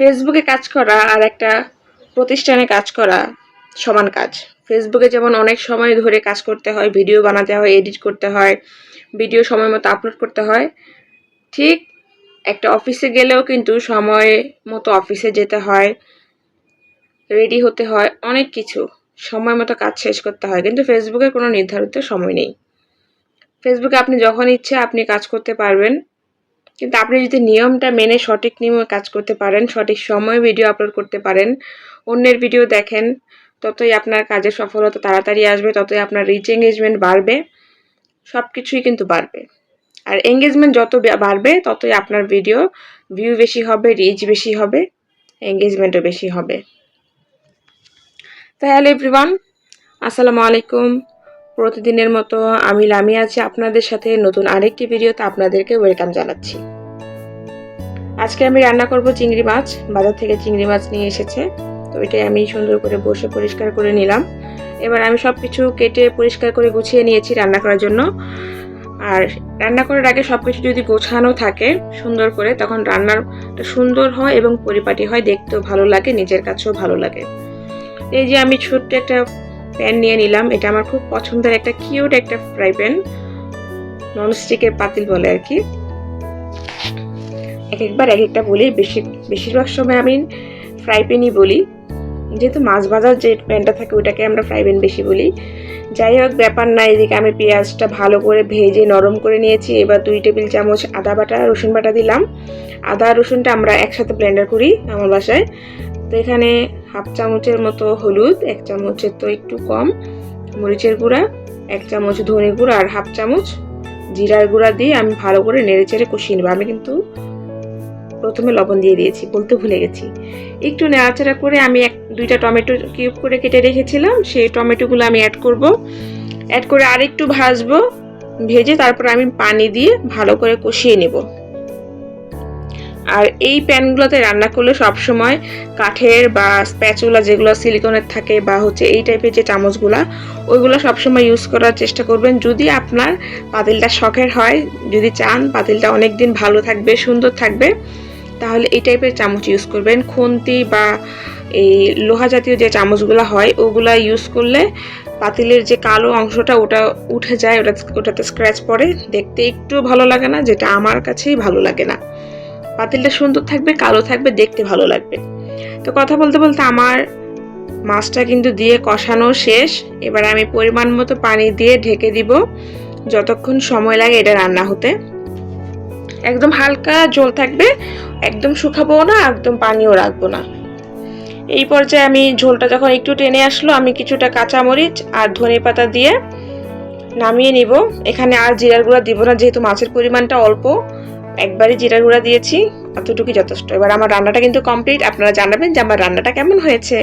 ফেসবুকে কাজ করা আর একটা প্রতিষ্ঠানে কাজ করা সমান কাজ। ফেসবুকে যেমন অনেক সময় ধরে কাজ করতে হয়, ভিডিও বানাতে হয় এডিট করতে হয়, ভিডিও সময় মতো আপলোড করতে হয়। ঠিক একটা অফিসে গেলেও কিন্তু সময় মতো অফিসে যেতে হয় রেডি হতে হয়, অনেক কিছু। সময় মতো কাজ শেষ করতে হয়, কিন্তু ফেসবুকে কোনো নির্ধারিত সময় নেই। ফেসবুকে আপনি যখন ইচ্ছে আপনি কাজ করতে পারবেন। কিন্তু আপনি যদি নিয়মটা মেনে সঠিক নিয়মে কাজ করতে পারেন, সঠিক সময়ে ভিডিও আপলোড করতে পারেন, অন্যের ভিডিও দেখেন, ততই আপনার কাজের সফলতা তাড়াতাড়ি আসবে, ততই আপনার রিচ এঙ্গেজমেন্ট বাড়বে সব কিছুই কিন্তু বাড়বে। আর এঙ্গেজমেন্ট যত বাড়বে, ততই আপনার ভিডিও ভিউ বেশি হবে রিচ বেশি হবে এঙ্গেজমেন্টও বেশি হবে। তাহলে এভরিওয়ান আসসালামু আলাইকুম। প্রতিদিনের মতো আমি লামি আছি আপনাদের সাথে নতুন আরেকটি ভিডিওতে আপনাদেরকে ওয়েলকাম জানাচ্ছি। আজকে আমি রান্না করব চিংড়ি মাছ, বাজার থেকে চিংড়ি মাছ নিয়ে এসেছে, তো এটাই আমি সুন্দর করে বসে পরিষ্কার করে নিলাম। এবার আমি সব কিছু কেটে পরিষ্কার করে গুছিয়ে নিয়েছি রান্না করার জন্য। আর রান্না করার আগে সব কিছু যদি গোছানো থাকে সুন্দর করে, তখন রান্নাটা সুন্দর হয় এবং পরিপাটি হয়, দেখতেও ভালো লাগে, নিজের কাছেও ভালো লাগে। এই যে আমি ছোট্ট একটা প্যান নিয়ে নিলাম। এটা আমার খুব পছন্দের একটা কিউট একটা ফ্রাই প্যান। ননস্টিকের পাতিল বলে আর কি। এক একবার এক একটা বলি। বেশি, বেশিরভাগ সময় আমি ফ্রাই প্যানই বলি। যেহেতু মাছ ভাজার যে প্যানটা থাকে ওটাকে আমরা ফ্রাই প্যান বেশি বলি। যাই হোক, ব্যাপার না, এদিকে আমি পেঁয়াজটা ভালো করে ভেজে নরম করে নিয়েছি। এবার দুই টেবিল চামচ আদা বাটা, রসুন বাটা দিলাম। আদা রসুনটা আমরা একসাথে ব্লেন্ডার করি আমার বাসায়। তো এখানে হাফ চামচের মতো হলুদ, এক চামচের তো একটু কম মরিচের গুঁড়া, এক চামচ ধনে গুঁড়া আর হাফ চামচ জিরার গুঁড়া দিয়ে আমি ভালো করে নেড়ে চেড়ে কষিয়ে নেব। আমি কিন্তু প্রথমে লবণ দিয়ে দিয়েছি, বলতে ভুলে গেছি। একটু নাড়াচাড়া করে আমি এক, দুইটা টমেটো কিউব করে কেটে রেখেছিলাম, সেই টমেটোগুলো আমি অ্যাড করব। অ্যাড করে আরেকটু ভাজবো, ভেজে তারপর আমি পানি দিয়ে ভালো করে কষিয়ে নেব। আর এই প্যানগুলোতে রান্না করলে সবসময় কাঠের বা স্প্যাচুলা যেগুলো সিলিকনের থাকে বা হচ্ছে এই টাইপের যে চামচগুলা, ওইগুলো সবসময় ইউজ করার চেষ্টা করবেন। যদি আপনার পাতিলটা শখের হয়, যদি চান পাতিলটা অনেক দিন ভালো থাকবে, সুন্দর থাকবে, তাহলে এই টাইপের চামচ ইউজ করবেন। খুন্তি বা এই লোহা জাতীয় যে চামচগুলো হয়, ওগুলা ইউজ করলে পাতিলের যে কালো অংশটা ওটা উঠে যায় ওটা ওটাতে স্ক্র্যাচ পড়ে। দেখতে একটু ভালো লাগে না, যেটা আমার কাছেই ভালো লাগে না। পাতিলটা সুন্দর থাকবে, কালো থাকবে, দেখতে ভালো লাগবে। তো কথা বলতে বলতে আমার মাছটা কিন্তু দিয়ে কষানো শেষ। এবার আমি পরিমাণ মতো পানি দিয়ে ঢেকে দিব, যতক্ষণ সময় লাগে এটা রান্না হতে। একদম হালকা জল থাকবে, একদম শুকাবো না, একদম পানিও রাখব না। এই পর্যায়ে আমি ঝোলটা যখন একটু টেনে আসলো, আমি কিছুটা কাঁচামরিচ আর ধনে পাতা দিয়ে নামিয়ে নিব। এখানে আর জিরার গুঁড়া দিব না, যেহেতু মাছের পরিমাণটা অল্প। একবারই জিরা গুঁড়া দিয়েছি অতটুকুই যথেষ্ট। এবার আমার রান্নাটা কিন্তু কমপ্লিট আপনারা জানাবেন যে আমার রান্নাটা কেমন হয়েছে।